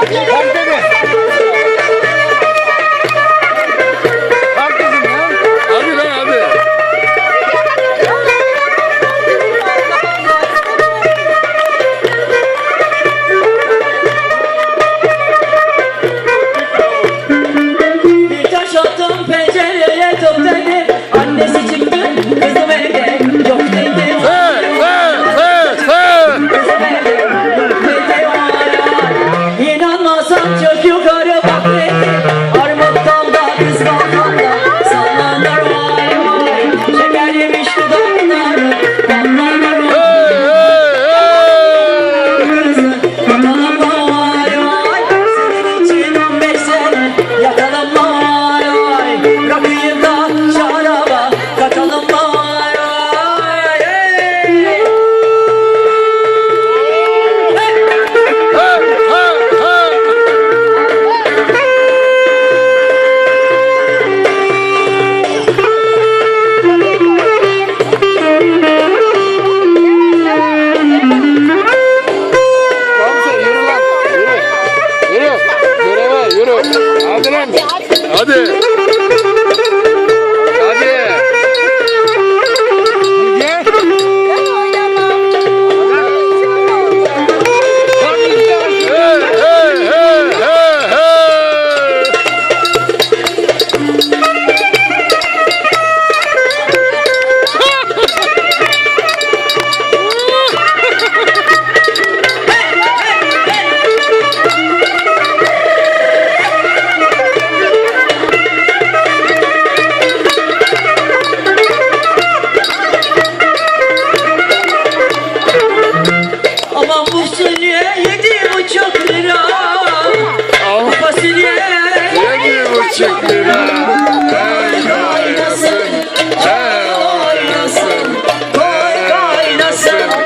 完璧です Hadi. Hadi. Teşekkürler. Ben oynasın. Ben oynasın. Koy kaynasın.